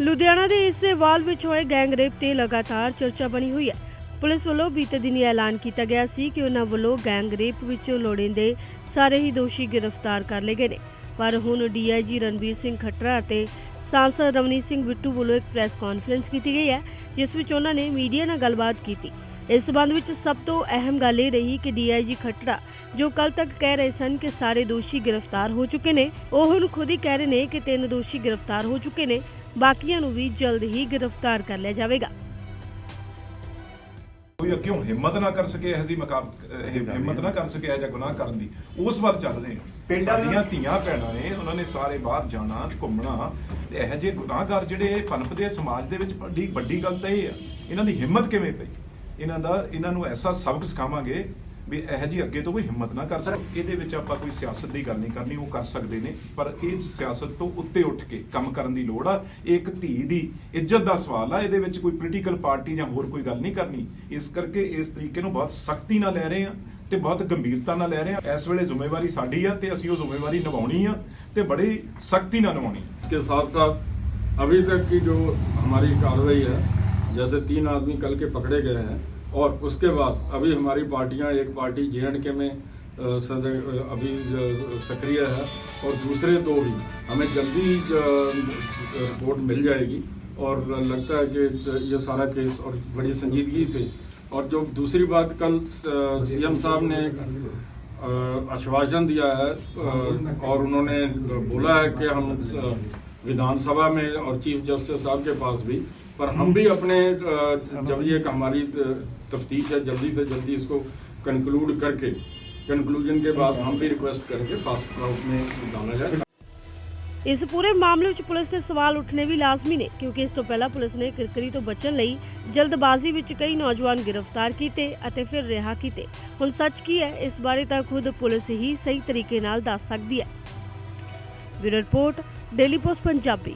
ਲੁਧਿਆਣਾ ਦੇ ਇਸੇ ਵਾਲ ਵਿੱਚ ਹੋਏ ਗੈਂਗ ਰੇਪ ਤੇ ਲਗਾਤਾਰ ਚਰਚਾ ਬਣੀ ਹੋਈ ਹੈ। ਪੁਲਿਸ ਵੱਲੋਂ ਬੀਤੇ ਦਿਨੀ ਐਲਾਨ ਕੀਤਾ ਗਿਆ ਸੀ ਕਿ ਉਹਨਾਂ ਵੱਲੋਂ ਗੈਂਗ ਰੇਪ ਵਿੱਚ ਲੋੜੀਂਦੇ ਸਾਰੇ ਹੀ ਦੋਸ਼ੀ ਗ੍ਰਿਫਤਾਰ ਕਰ ਲਏ ਗਏ ਨੇ। ਪਰ ਹੁਣ ਡੀਆਈਜੀ ਰਣਬੀਰ ਸਿੰਘ ਖੱਟਰ ਅਤੇ ਸਾਂਸਦ ਰਵਨੀਤ ਸਿੰਘ ਬਿੱਟੂ ਵੱਲੋਂ ਇੱਕ ਪ੍ਰੈਸ ਕਾਨਫਰੰਸ ਕੀਤੀ ਗਈ ਹੈ, ਜਿਸ ਵਿੱਚ ਉਹਨਾਂ ਨੇ ਮੀਡੀਆ ਨਾਲ ਗੱਲਬਾਤ ਕੀਤੀ। ਇਸ ਸਬੰਧ ਵਿੱਚ ਸਭ ਤੋਂ ਅਹਿਮ ਗੱਲ ਇਹ ਰਹੀ ਕਿ ਡੀਆਈਜੀ ਖੱਟੜਾ ਜੋ ਕੱਲ ਤੱਕ ਕਹਿ ਰਹੇ ਸਨ ਕਿ ਸਾਰੇ ਦੋਸ਼ੀ ਗ੍ਰਿਫਤਾਰ ਹੋ ਚੁੱਕੇ ਨੇ ਉਹ ਹੁਣ ਖੁਦ ਹੀ ਕਹਿ ਰਹੇ ਨੇ ਕਿ ਤਿੰਨ ਦੋਸ਼ੀ ਗ੍ਰਿਫਤਾਰ ਹੋ ਚੁੱਕੇ ਨੇ ਬਾਕੀਆਂ ਨੂੰ ਵੀ ਜਲਦ ਹੀ ਗ੍ਰਿਫਤਾਰ ਕਰ ਲਿਆ ਜਾਵੇਗਾ। ਕੋਈ ਕਿਉਂ ਹਿੰਮਤ ਨਾ ਕਰ ਸਕੇ ਇਹ ਜੀ ਮਕਾਬ ਹਿੰਮਤ ਨਾ ਕਰ ਸਕੇ ਜਿਹਾ ਗੁਨਾਹ ਕਰਨ ਦੀ ਉਸ ਵੱਲ ਚੱਲ ਰਹੇ ਹਾਂ ਪਿੰਡਾਂ ਸਾਡੀਆਂ ਧੀਆਂ ਭੈਣਾਂ ਨੇ ਉਹਨਾਂ ਨੇ ਸਾਰੇ ਬਾਹਰ ਜਾਣਾ ਘੁੰਮਣਾ ਤੇ ਇਹ ਜਿਹੇ ਗੁਨਾਹਗਰ ਜਿਹੜੇ ਪਨਪਦੇ ਸਮਾਜ ਦੇ ਵਿੱਚ ਵੱਡੀ ਵੱਡੀ ਗੱਲ ਤਾਂ ਇਹ ਆ ਇਹਨਾਂ ਦੀ ਹਿੰਮਤ ਕਿਵੇਂ ਪਈ? ਇਹਨਾਂ ਦਾ ਇਹਨਾਂ ਨੂੰ ਐਸਾ ਸਬਕ ਸਿਖਾਵਾਂਗੇ ਵੀ ਇਹ ਜੀ ਅੱਗੇ ਤੋਂ ਕੋਈ ਹਿੰਮਤ ਨਾ ਕਰ ਸਕੇ ਇਹਦੇ ਵਿੱਚ ਆਪਾਂ ਕੋਈ ਸਿਆਸਤ ਦੀ ਗੱਲ ਨਹੀਂ ਕਰਨੀ ਉਹ ਕਰ ਸਕਦੇ ਨੇ ਪਰ ਇਹ ਸਿਆਸਤ ਤੋਂ ਉੱਤੇ ਉੱਠ ਕੇ ਕੰਮ ਕਰਨ ਦੀ ਲੋੜ ਆ ਇਹ ਇੱਕ ਧੀ ਦੀ ਇੱਜ਼ਤ ਦਾ ਸਵਾਲ ਆ ਇਹਦੇ ਵਿੱਚ ਕੋਈ ਪੋਲੀਟੀਕਲ ਪਾਰਟੀ ਜਾਂ ਹੋਰ ਕੋਈ ਗੱਲ ਨਹੀਂ ਕਰਨੀ ਇਸ ਕਰਕੇ ਇਸ ਤਰੀਕੇ ਨੂੰ ਬਹੁਤ ਸਖਤੀ ਨਾਲ ਲੈ ਰਹੇ ਆ ਤੇ ਬਹੁਤ ਗੰਭੀਰਤਾ ਨਾਲ ਲੈ ਰਹੇ ਆ ਇਸ ਵੇਲੇ ਜ਼ਿੰਮੇਵਾਰੀ ਸਾਡੀ ਆ ਤੇ ਅਸੀਂ ਉਹ ਜ਼ਿੰਮੇਵਾਰੀ ਨਿਭਾਉਣੀ ਆ ਤੇ ਬੜੀ ਸਖਤੀ ਨਾਲ ਨਿਭਾਉਣੀ इसके साथ साथ अभी तक की जो हमारी कार्रवाई है जैसे तीन आदमी कल के पकड़े गए हैं और उसके बाद अभी हमारी पार्टियाँ एक पार्टी जे में अ, सद- अभी सक्रिय है और दूसरे दो भी। हमें जल्दी रिपोर्ट मिल जाएगी और लगता है कि ये सारा केस और बड़ी संजीदगी से। और जो दूसरी बात कल सीएम साहब ने आश्वासन दिया है और उन्होंने बोला है कि हम विधानसभा में और चीफ जस्टिस साहब के पास भी पर हम भी अपने अ, जब ये एक हमारी तफ्तीश है जल्दी से जल्दी इसको कंक्लूड करके कंक्लूजन के बाद हम भी रिक्वेस्ट करेंगे फास्ट ट्रैक में डाला जाए ਇਸ ਪੂਰੇ ਮਾਮਲੇ ਵਿੱਚ ਪੁਲਿਸ ਦੇ ਸਵਾਲ ਉੱਠਣੇ ਵੀ ਲਾਜ਼ਮੀ ਨੇ ਕਿਉਂਕਿ ਇਸ ਤੋਂ ਪਹਿਲਾਂ ਪੁਲਿਸ ਨੇ ਕਿਰਕਰੀ ਤੋਂ ਬਚਣ ਲਈ ਜਲਦਬਾਜ਼ੀ ਵਿੱਚ ਕਈ ਨੌਜਵਾਨ ਗ੍ਰਿਫਤਾਰ ਕੀਤੇ ਅਤੇ ਫਿਰ ਰਿਹਾ ਕੀਤੇ ਹੁਣ ਸੱਚ ਕੀ ਹੈ ਇਸ ਬਾਰੇ ਤਾਂ ਖੁਦ ਪੁਲਿਸ ਹੀ ਸਹੀ ਤਰੀਕੇ ਨਾਲ ਦੱਸ ਸਕਦੀ ਹੈ bureau report daily post Punjabi